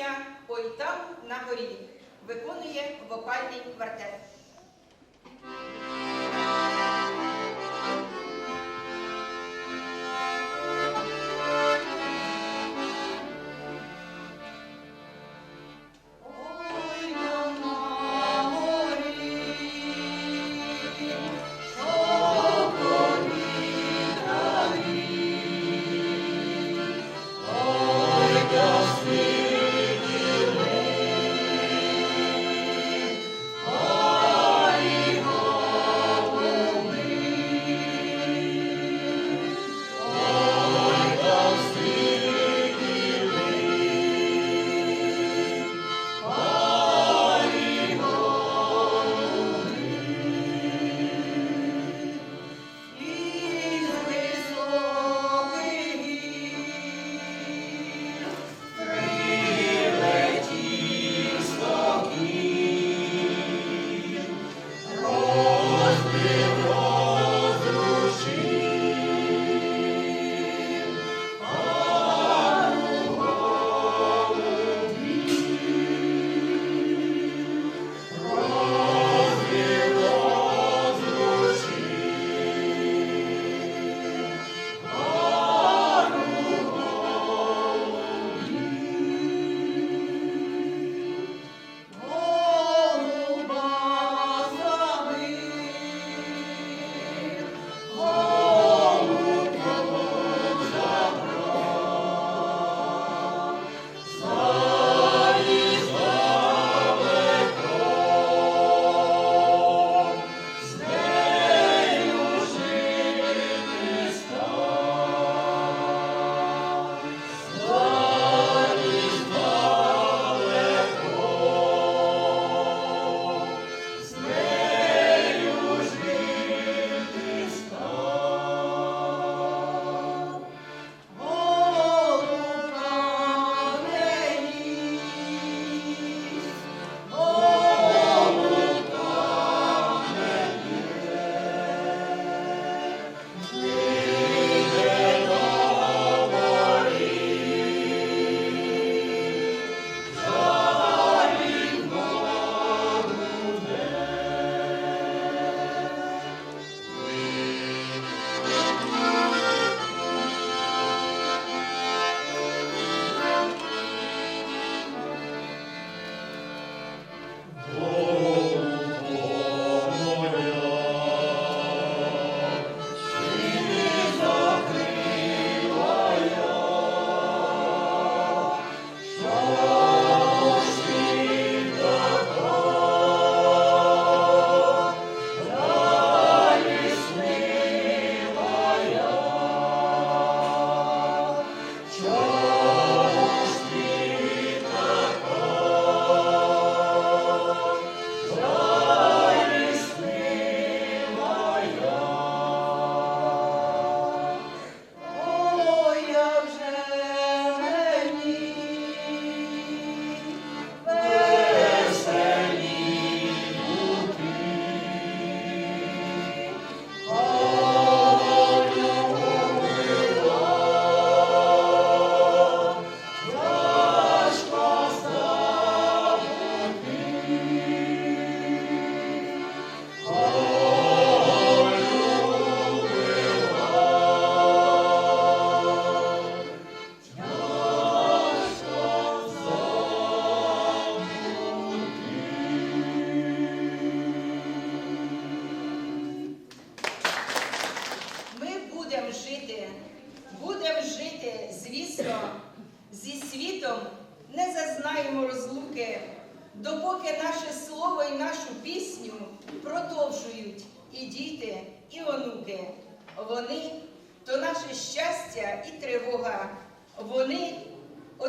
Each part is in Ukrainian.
пісня «Ой там на горі» виконує вокальний квартет.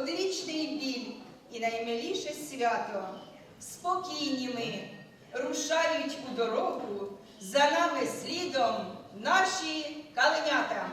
одвічний біль і наймиліше свято. Спокійні ми рушають у дорогу, за нами слідом наші каленята.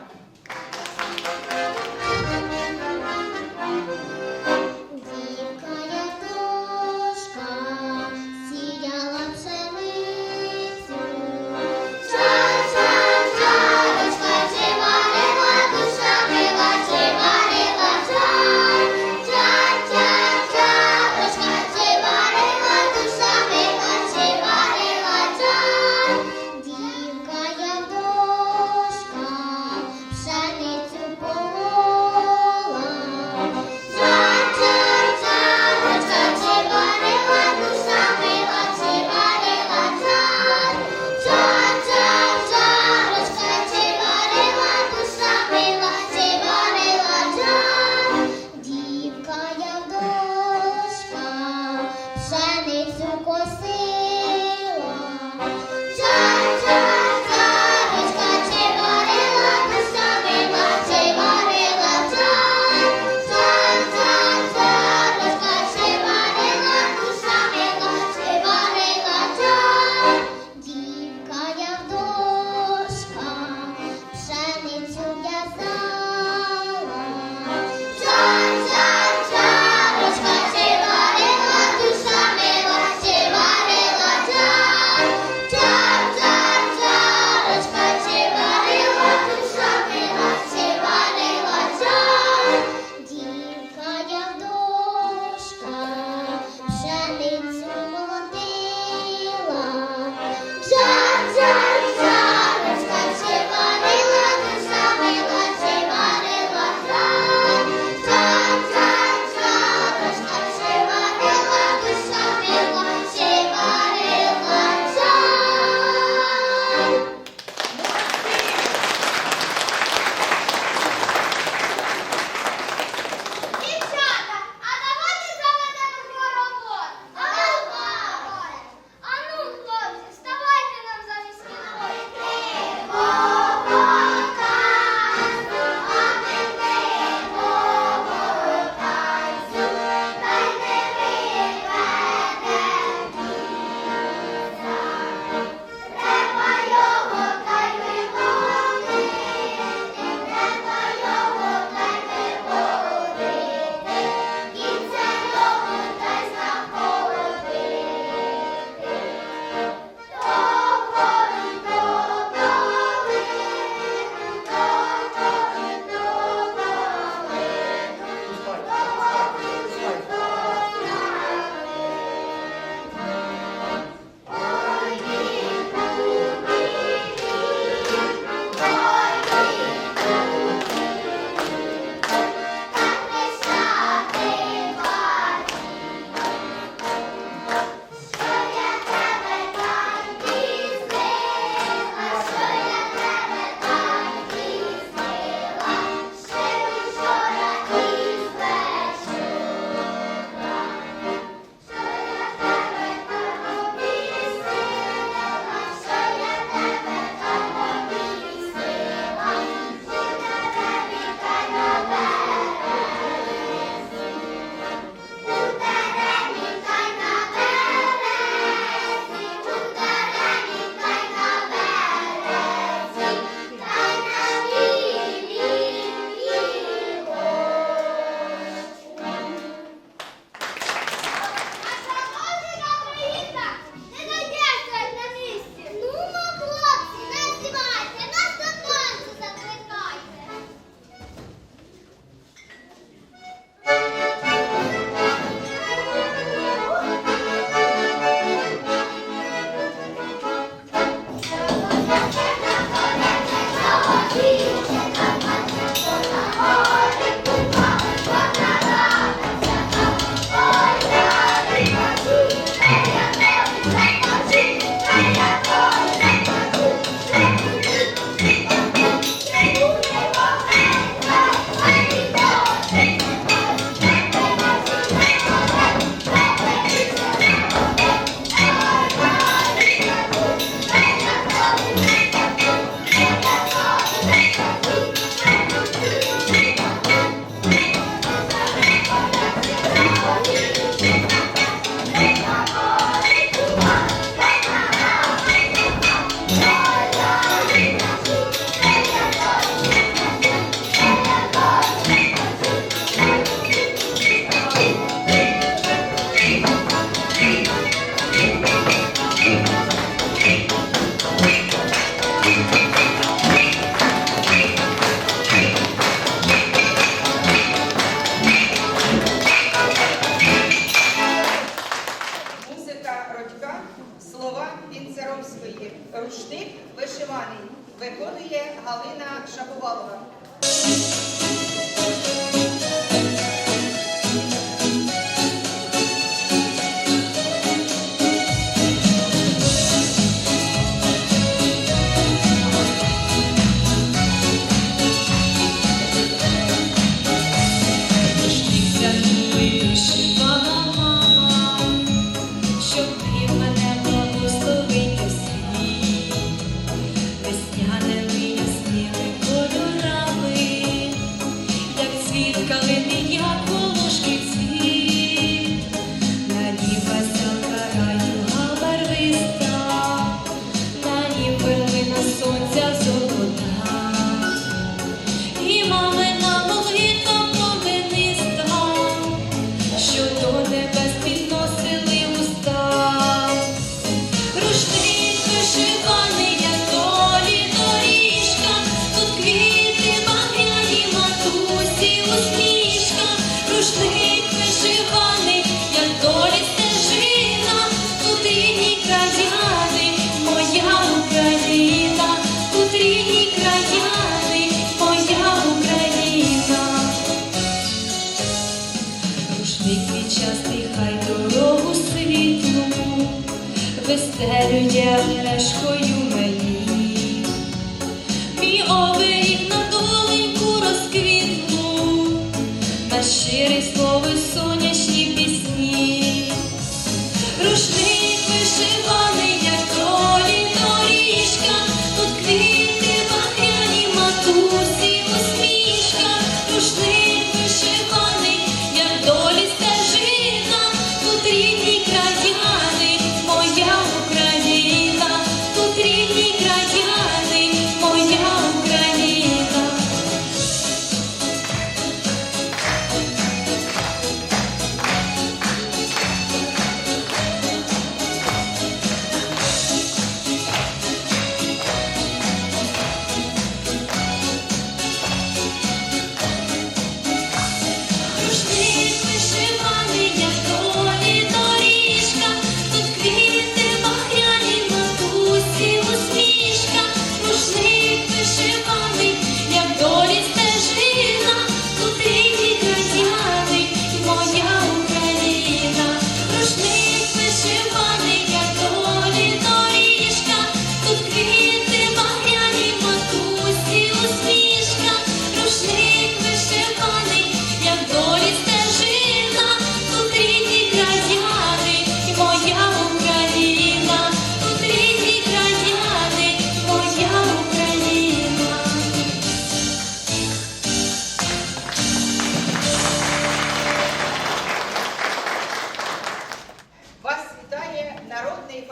Пестерю я пляшкою.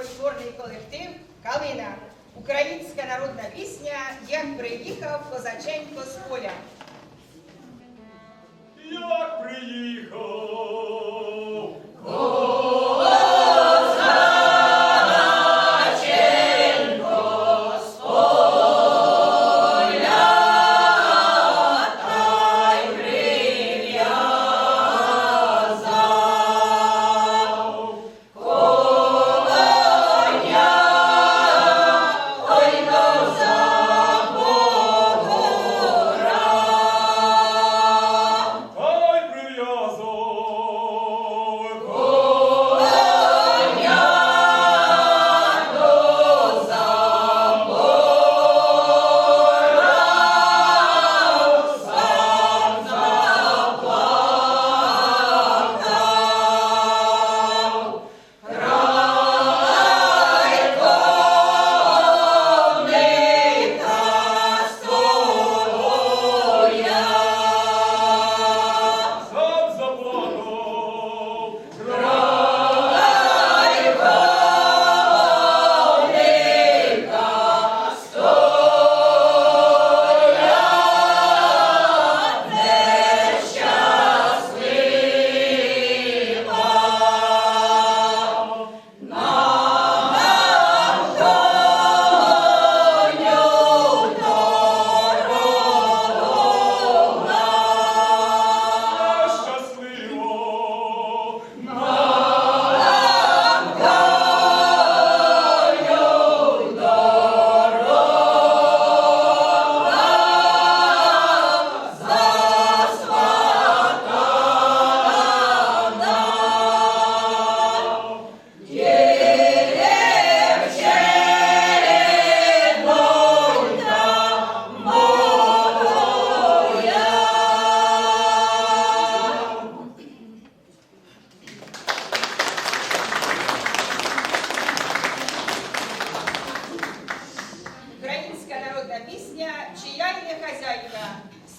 фольклорний колектив Калина, українська народна пісня, як приїхав козаченько з поля. Як приїхав.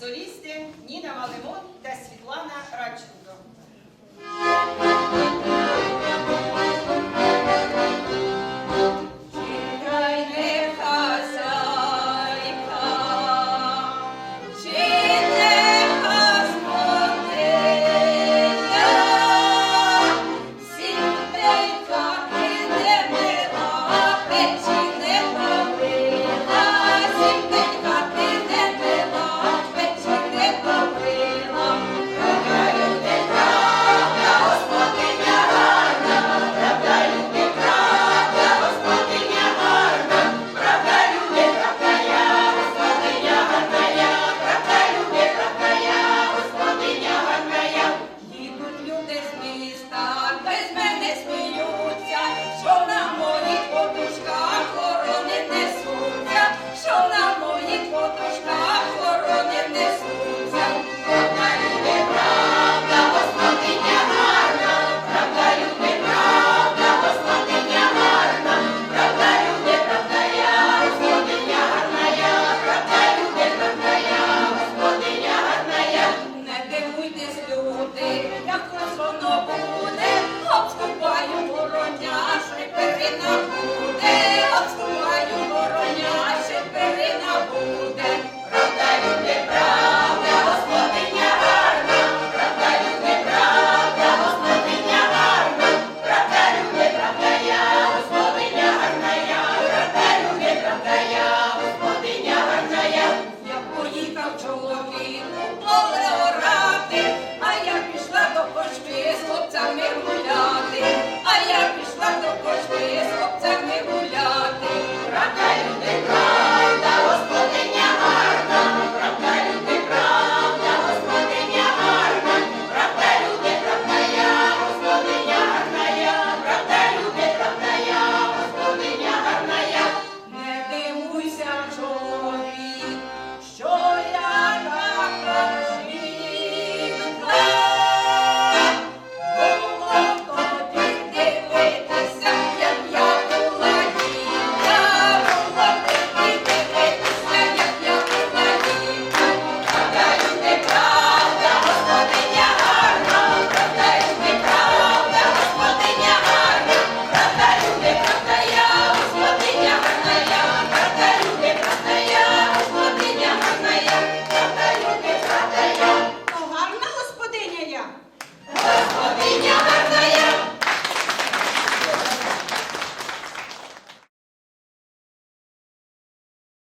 солісти Ніна Валимон та Світлана Радченко.